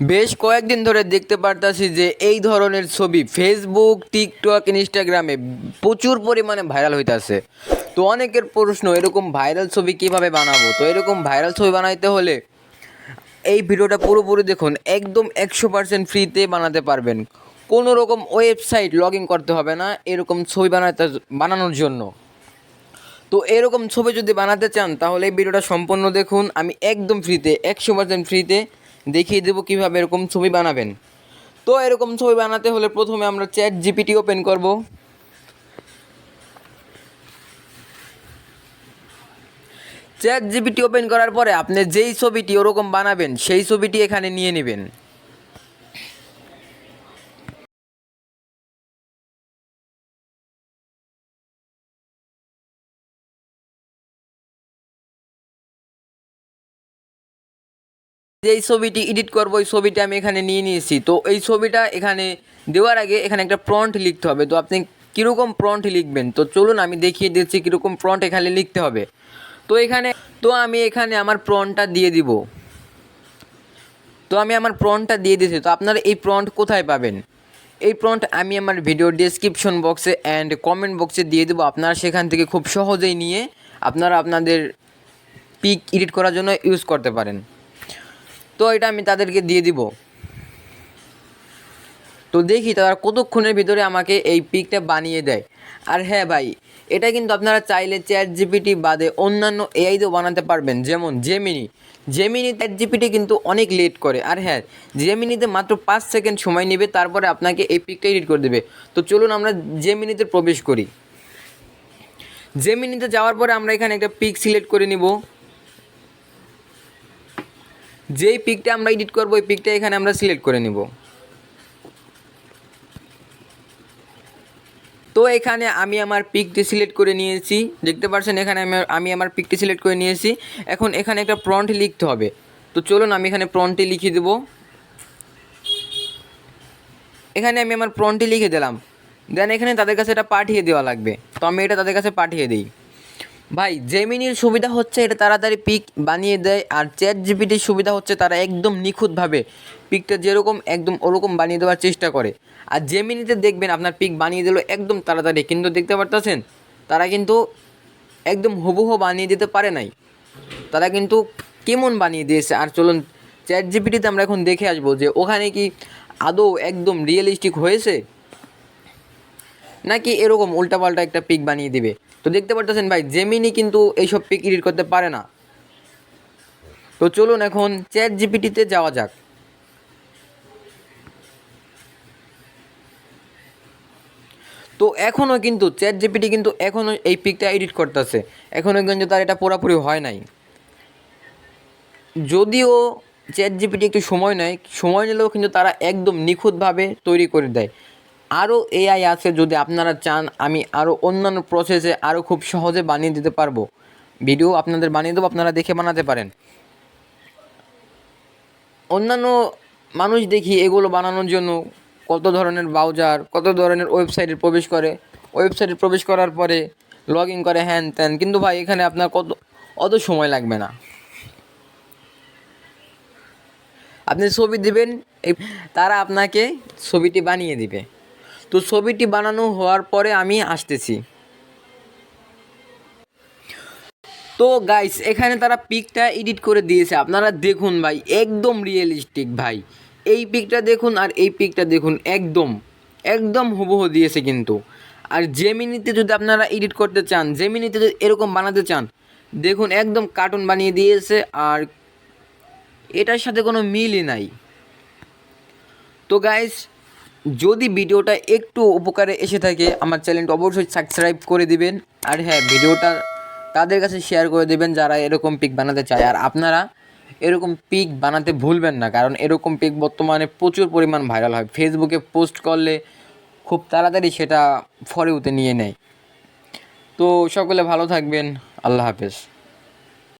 বেশ কয়েকদিন ধরে দেখতে পারতাছি যে এই ধরনের ছবি ফেসবুক টিকটক ইনস্টাগ্রামে প্রচুর পরিমাণে ভাইরাল হইতাছে। তো অনেকের প্রশ্ন, এরকম ভাইরাল ছবি কীভাবে বানাবো? তো এরকম ভাইরাল ছবি বানাইতে হলে এই ভিডিওটা পুরোপুরি দেখুন, একদম একশো পার্সেন্ট ফ্রিতে বানাতে পারবেন। কোনো রকম ওয়েবসাইট লগ ইন করতে হবে না এরকম ছবি বানাতে, বানানোর জন্য। তো এরকম ছবি যদি বানাতে চান, তাহলে এই ভিডিওটা সম্পূর্ণ দেখুন। আমি একদম ফ্রিতে একশো পার্সেন্ট ফ্রিতে দেখিয়ে দেবো কীভাবে এরকম ছবি বানাবেন। তো এরকম ছবি বানাতে হলে প্রথমে আমরা চ্যাট জিপিটি ওপেন করব। চ্যাট জিপিটি ওপেন করার পরে আপনি যেই ছবিটি ওরকম বানাবেন, সেই ছবিটি এখানে নিয়ে নেবেন। যেই ছবিটি এডিট করব, ওই ছবিটা আমি এখানে নিয়ে নিয়েছি। তো এই ছবিটা এখানে দেওয়ার আগে এখানে একটা প্রন্ট লিখতে হবে। তো আপনি কীরকম প্রন্ট লিখবেন? তো চলুন আমি দেখিয়ে দিচ্ছি কীরকম প্রন্ট এখানে লিখতে হবে। তো এখানে, তো আমি এখানে আমার প্রন্টটা দিয়ে দিব। তো আমি আমার প্রন্টটা দিয়ে দিয়েছি। তো আপনারা এই প্রন্ট কোথায় পাবেন? এই প্রন্ট আমি আমার ভিডিও ডিসক্রিপশন বক্সে অ্যান্ড কমেন্ট বক্সে দিয়ে দেবো। আপনারা সেখান থেকে খুব সহজেই নিয়ে আপনারা আপনাদের পিক এডিট করার জন্য ইউজ করতে পারেন। তো এটা আমি তাদেরকে দিয়ে দিব। তো দেখি তারা কতক্ষণের ভিতরে আমাকে এই পিকটা বানিয়ে দেয়। আর হ্যাঁ ভাই, এটা কিন্তু আপনারা চাইলে চ্যাট জিপিটি বাদে অন্যান্য এআই দিয়েও বানাতে পারবেন। যেমন জেমিনি জেমিনি চ্যাট জিপিটি কিন্তু অনেক লেট করে। আর হ্যাঁ জেমিনিতে মাত্র পাঁচ সেকেন্ড সময় নেবে, তারপরে আপনাকে এই পিকটা এডিট করে দেবে। তো চলুন আমরা জেমিনিতে প্রবেশ করি। জেমিনিতে যাওয়ার পরে আমরা এখানে একটা পিক সিলেক্ট করে নিব। যেই পিকটা আমরা এডিট করব, ওই পিকটা এখানে আমরা সিলেক্ট করে নিব। তো এখানে আমি আমার পিকটি সিলেক্ট করে নিয়েছি। দেখতে পাচ্ছেন, এখানে আমি আমি আমার পিকটি সিলেক্ট করে নিয়েছি। এখন এখানে একটা প্রন্ট লিখতে হবে। তো চলুন, আমি এখানে প্রন্টটি লিখে দেবো। এখানে আমি আমার প্রন্টটি লিখে দিলাম। দেন এখানে তাদের কাছে এটা পাঠিয়ে দেওয়া লাগবে। তো আমি এটা তাদের কাছে পাঠিয়ে দিই। ভাই জেমিনির সুবিধা হচ্ছে এটা তাড়াতাড়ি পিক বানিয়ে দেয়, আর চ্যাট জিপিটির সুবিধা হচ্ছে তারা একদম নিখুঁতভাবে পিকটা যেরকম, একদম ওরকম বানিয়ে দেওয়ার চেষ্টা করে। আর জেমিনিতে দেখবেন আপনার পিক বানিয়ে দিল একদম তাড়াতাড়ি, কিন্তু দেখতে পারতেছেন, তারা কিন্তু একদম হুবহু বানিয়ে দিতে পারে নাই। তারা কিন্তু কেমন বানিয়ে দিয়েছে? আর চলুন চ্যাট জিপিটিতে আমরা এখন দেখে আসব যে ওখানে কি আদৌ একদম রিয়েলিস্টিক হয়েছে? নাকি এরকম উল্টাপাল্টা একটা পিক বানিয়ে দিবে? তো দেখতে পারতেছেন ভাই জেমিনি কিন্তু এইসব পিক এডিট করতে পারে না। তো চলুন এখন চ্যাট জিপিটিতে যাওয়া যাক। তো এখনও কিন্তু চ্যাট জিপিটি কিন্তু এখনও এই পিকটা এডিট করতেছে। এখনও কিন্তু তার এটা পুরোপুরি হয় নাই। যদিও চ্যাট জিপিটি একটু সময় নেয়, সময় নিলেও কিন্তু তারা একদম নিখুঁতভাবে তৈরি করে দেয়। আরও এআই আছে যদি আপনারা চান, আমি আরও অন্যান্য প্রসেসে আরও খুব সহজে বানিয়ে দিতে পারব। ভিডিও আপনাদের বানিয়ে দেবো, আপনারা দেখে বানাতে পারেন। অন্যান্য মানুষ দেখি এগুলো বানানোর জন্য কত ধরনের ব্রাউজার কত ধরনের ওয়েবসাইটে প্রবেশ করে। ওয়েবসাইটে প্রবেশ করার পরে লগ ইন করে হ্যান ত্যান। কিন্তু ভাই, এখানে আপনার কত, অত সময় লাগবে না। আপনি ছবি দিবেন তারা আপনাকে ছবিটি বানিয়ে দিবে। তো ছবিটি বানানো হওয়ার পরে আমি আসতেছি। তো গাইস এখানে তারা পিকটা এডিট করে দিয়েছে। আপনারা দেখুন ভাই, একদম রিয়েলিস্টিক ভাই। এই পিকটা দেখুন আর এই পিকটা দেখুন, একদম একদম হুবহু দিয়েছে কিন্তু। আর জেমিনিতে যদি আপনারা এডিট করতে চান জেমিনিতে যদি এরকম বানাতে চান, দেখুন একদম কার্টুন বানিয়ে দিয়েছে আর এটার সাথে কোনো মিলই নাই। তো গাইস যদি ভিডিওটা একটু উপকারে এসে থাকে, আমার চ্যানেলটা অবশ্যই সাবস্ক্রাইব করে দিবেন। আর হ্যাঁ ভিডিওটা তাদের কাছে শেয়ার করে দেবেন যারা এরকম পিক বানাতে চায়। আর আপনারা এরকম পিক বানাতে ভুলবেন না, কারণ এরকম পিক বর্তমানে প্রচুর পরিমাণ ভাইরাল হয়। ফেসবুকে পোস্ট করলে খুব তাড়াতাড়ি সেটা ফরে উঠে নিয়ে নেয়। তো সকলে ভালো থাকবেন। আল্লাহ হাফেজ।